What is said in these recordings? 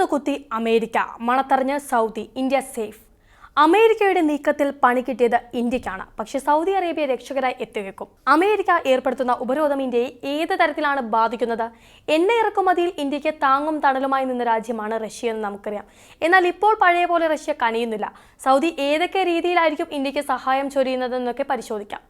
നിന്ന് കുത്തി അമേരിക്ക. മണത്തറിഞ്ഞ് സൗദി ഇന്ത്യ സേഫ്. അമേരിക്കയുടെ നീക്കത്തിൽ പണി കിട്ടിയത് ഇന്ത്യക്കാണ്. പക്ഷെ സൗദി അറേബ്യ രക്ഷകരായി എത്തിവെക്കും. അമേരിക്ക ഏർപ്പെടുത്തുന്ന ഉപരോധം ഇന്ത്യയെ ഏത് തരത്തിലാണ് ബാധിക്കുന്നത്? എണ്ണ ഇറക്കുമതിയിൽ ഇന്ത്യയ്ക്ക് താങ്ങും തണലുമായി നിന്ന രാജ്യമാണ് റഷ്യ എന്ന് നമുക്കറിയാം. എന്നാൽ ഇപ്പോൾ പഴയ പോലെ റഷ്യ കനിയുന്നില്ല. സൗദി ഏതൊക്കെ രീതിയിലായിരിക്കും ഇന്ത്യയ്ക്ക് സഹായം ചൊരിയുന്നതെന്നൊക്കെ പരിശോധിക്കാം.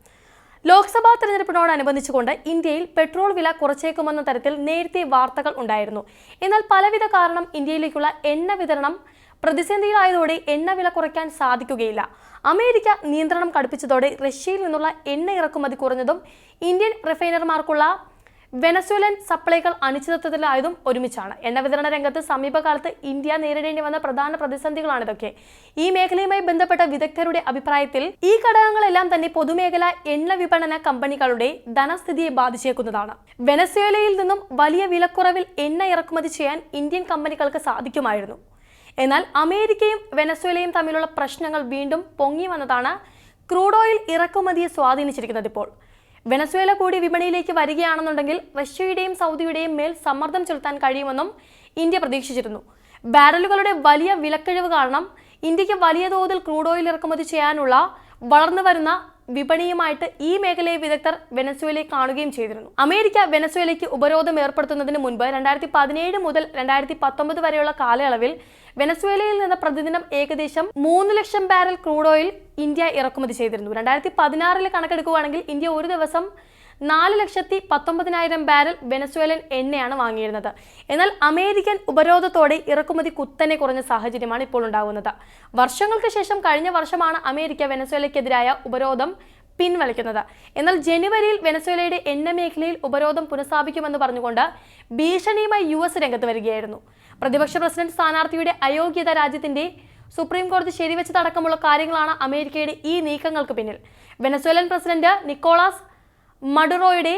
ലോക്സഭാ തെരഞ്ഞെടുപ്പിനോടനുബന്ധിച്ചുകൊണ്ട് ഇന്ത്യയിൽ പെട്രോൾ വില കുറച്ചേക്കുമെന്ന തരത്തിൽ നേരത്തെ വാർത്തകൾ ഉണ്ടായിരുന്നു. എന്നാൽ പലവിധ കാരണം ഇന്ത്യയിലേക്കുള്ള എണ്ണ വിതരണം പ്രതിസന്ധിയിലായതോടെ എണ്ണ വില കുറയ്ക്കാൻ സാധിക്കുകയില്ല. അമേരിക്ക നിയന്ത്രണം കടുപ്പിച്ചതോടെ റഷ്യയിൽ നിന്നുള്ള എണ്ണ ഇറക്കുമതി കുറഞ്ഞതും ഇന്ത്യൻ റിഫൈനർമാർക്കുള്ള വെനസ്വേലൻ സപ്ലൈകൾ അനിശ്ചിതത്വത്തിലായതും ഒരുമിച്ചാണ്. എണ്ണ വിതരണ രംഗത്ത് സമീപകാലത്ത് ഇന്ത്യ നേരിടേണ്ടി വന്ന പ്രധാന പ്രതിസന്ധികളാണ് ഇതൊക്കെ. ഈ മേഖലയുമായി ബന്ധപ്പെട്ട വിദഗ്ധരുടെ അഭിപ്രായത്തിൽ ഈ ഘടകങ്ങളെല്ലാം തന്നെ പൊതുമേഖല എണ്ണ വിപണന കമ്പനികളുടെ ധനസ്ഥിതിയെ ബാധിച്ചേക്കുന്നതാണ്. വെനസ്വേലയിൽ നിന്നും വലിയ വിലക്കുറവിൽ എണ്ണ ഇറക്കുമതി ചെയ്യാൻ ഇന്ത്യൻ കമ്പനികൾക്ക് സാധിക്കുമായിരുന്നു. എന്നാൽ അമേരിക്കയും വെനസ്വേലയും തമ്മിലുള്ള പ്രശ്നങ്ങൾ വീണ്ടും പൊങ്ങി വന്നതാണ് ക്രൂഡ് ഓയിൽ ഇറക്കുമതിയെ സ്വാധീനിച്ചിരിക്കുന്നത് ഇപ്പോൾ. വെനസ്വേല കൂടി വിപണിയിലേക്ക് വരികയാണെന്നുണ്ടെങ്കിൽ റഷ്യയുടെയും സൗദിയുടെയും മേൽ സമ്മർദ്ദം ചെലുത്താൻ കഴിയുമെന്നും ഇന്ത്യ പ്രതീക്ഷിച്ചിരുന്നു. ബാരലുകളുടെ വലിയ വിലക്കിഴിവ് കാരണം ഇന്ത്യയ്ക്ക് വലിയ തോതിൽ ക്രൂഡ് ഓയിൽ ഇറക്കുമതി ചെയ്യാനുള്ള വളർന്നു വരുന്ന വിപണിയുമായിട്ട് ഈ മേഖലയെ വിദഗ്ധർ വെനസ്വേലയെ കാണുകയും ചെയ്തിരുന്നു. അമേരിക്ക വെനസ്വേലയ്ക്ക് ഉപരോധം ഏർപ്പെടുത്തുന്നതിന് മുൻപ് രണ്ടായിരത്തി പതിനേഴ് മുതൽ രണ്ടായിരത്തി പത്തൊമ്പത് വരെയുള്ള കാലയളവിൽ വെനസ്വേലയിൽ നിന്ന് പ്രതിദിനം ഏകദേശം മൂന്ന് ലക്ഷം ബാരൽ ക്രൂഡ് ഓയിൽ ഇന്ത്യ ഇറക്കുമതി ചെയ്തിരുന്നു. രണ്ടായിരത്തി പതിനാറിൽ കണക്കെടുക്കുകയാണെങ്കിൽ ഇന്ത്യ ഒരു ദിവസം നാല് ലക്ഷത്തി പത്തൊമ്പതിനായിരം ബാരൽ വെനസ്വേലൻ എണ്ണയാണ് വാങ്ങിയിരുന്നത്. എന്നാൽ അമേരിക്കൻ ഉപരോധത്തോടെ ഇറക്കുമതി കുത്തനെ കുറഞ്ഞ സാഹചര്യമാണ് ഇപ്പോൾ ഉണ്ടാകുന്നത്. വർഷങ്ങൾക്ക് ശേഷം കഴിഞ്ഞ വർഷമാണ് അമേരിക്ക വെനസ്വേലയ്ക്കെതിരായ ഉപരോധം പിൻവലിക്കുന്നത്. എന്നാൽ ജനുവരിയിൽ വെനസ്വേലയുടെ എണ്ണ മേഖലയിൽ ഉപരോധം പുനഃസ്ഥാപിക്കുമെന്ന് പറഞ്ഞുകൊണ്ട് ഭീഷണിയുമായി യു എസ് രംഗത്ത് വരികയായിരുന്നു. പ്രതിപക്ഷ പ്രസിഡന്റ് സ്ഥാനാർത്ഥിയുടെ അയോഗ്യത രാജ്യത്തിന്റെ സുപ്രീം കോടതി ശരിവെച്ചതടക്കമുള്ള കാര്യങ്ങളാണ് അമേരിക്കയുടെ ഈ നീക്കങ്ങൾക്ക് പിന്നിൽ. വെനസ്വേലൻ പ്രസിഡന്റ് നിക്കോളാസ് മഡുറോയുടെ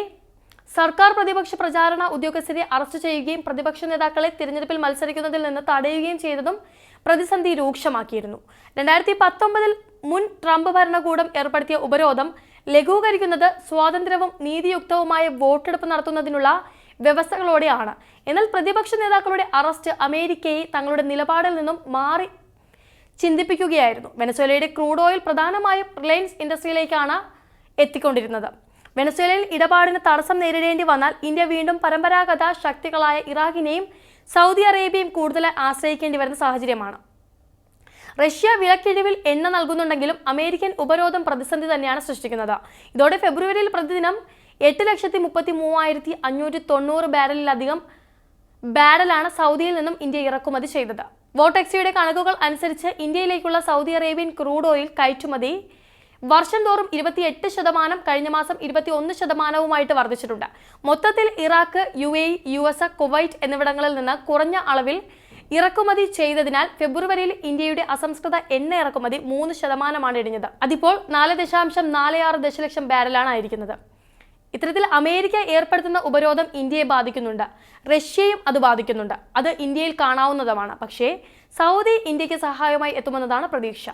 സർക്കാർ പ്രതിപക്ഷ പ്രചാരണ ഉദ്യോഗസ്ഥരെ അറസ്റ്റ് ചെയ്യുകയും പ്രതിപക്ഷ നേതാക്കളെ തിരഞ്ഞെടുപ്പിൽ മത്സരിക്കുന്നതിൽ നിന്ന് തടയുകയും ചെയ്തതും പ്രതിസന്ധി രൂക്ഷമാക്കിയിരുന്നു. രണ്ടായിരത്തി പത്തൊമ്പതിൽ മുൻ ട്രംപ് ഭരണകൂടം ഏർപ്പെടുത്തിയ ഉപരോധം ലഘൂകരിക്കുന്നത് സ്വാതന്ത്ര്യവും നീതിയുക്തവുമായ വോട്ടെടുപ്പ് നടത്തുന്നതിനുള്ള വ്യവസ്ഥകളോടെയാണ്. എന്നാൽ പ്രതിപക്ഷ നേതാക്കളുടെ അറസ്റ്റ് അമേരിക്കയെ തങ്ങളുടെ നിലപാടിൽ നിന്നും മാറി ചിന്തിപ്പിക്കുകയായിരുന്നു. വെനസ്വേലയുടെ ക്രൂഡ് ഓയിൽ പ്രധാനമായും റിലയൻസ് ഇൻഡസ്ട്രിയിലേക്കാണ് എത്തിക്കൊണ്ടിരുന്നത്. വെനസ്വേലയിൽ ഇടപാടിന് തടസ്സം നേരിടേണ്ടി വന്നാൽ ഇന്ത്യ വീണ്ടും പരമ്പരാഗത ശക്തികളായ ഇറാഖിനെയും സൗദി അറേബ്യയും കൂടുതലായി ആശ്രയിക്കേണ്ടി വരുന്ന സാഹചര്യമാണ്. റഷ്യ വിലക്കിഴിവിൽ എണ്ണ നൽകുന്നുണ്ടെങ്കിലും അമേരിക്കൻ ഉപരോധം പ്രതിസന്ധി തന്നെയാണ് സൃഷ്ടിക്കുന്നത്. ഇതോടെ ഫെബ്രുവരിയിൽ പ്രതിദിനം എട്ട് ലക്ഷത്തി മുപ്പത്തി മൂവായിരത്തി അഞ്ഞൂറ്റി തൊണ്ണൂറ് ബാരലിലധികം ബാരലാണ് സൗദിയിൽ നിന്നും ഇന്ത്യ ഇറക്കുമതി ചെയ്തത്. വോട്ടെക്സിയുടെ കണക്കുകൾ അനുസരിച്ച് ഇന്ത്യയിലേക്കുള്ള സൗദി അറേബ്യൻ ക്രൂഡ് ഓയിൽ കയറ്റുമതി വർഷം തോറും ഇരുപത്തിയെട്ട് ശതമാനം കഴിഞ്ഞ മാസം ഇരുപത്തി ഒന്ന് ശതമാനവുമായിട്ട് വർദ്ധിച്ചിട്ടുണ്ട്. മൊത്തത്തിൽ Iraq U A U S Kuwait എന്നിവിടങ്ങളിൽ നിന്ന് കുറഞ്ഞ അളവിൽ ഇറക്കുമതി ചെയ്തതിനാൽ ഫെബ്രുവരിയിൽ ഇന്ത്യയുടെ അസംസ്കൃത എണ്ണ ഇറക്കുമതി മൂന്ന് ശതമാനമാണ് ഇടിഞ്ഞത്. അതിപ്പോൾ നാല് ദശാംശം നാല് ആറ് ദശലക്ഷം ബാരലാണ് ആയിരിക്കുന്നത്. ഇത്തരത്തിൽ അമേരിക്ക ഏർപ്പെടുത്തുന്ന ഉപരോധം ഇന്ത്യയെ ബാധിക്കുന്നുണ്ട്. റഷ്യയും അത് ബാധിക്കുന്നുണ്ട്. അത് ഇന്ത്യയിൽ കാണാവുന്നതുമാണ്. പക്ഷേ സൗദി ഇന്ത്യയ്ക്ക് സഹായമായി എത്തുമെന്നതാണ് പ്രതീക്ഷ.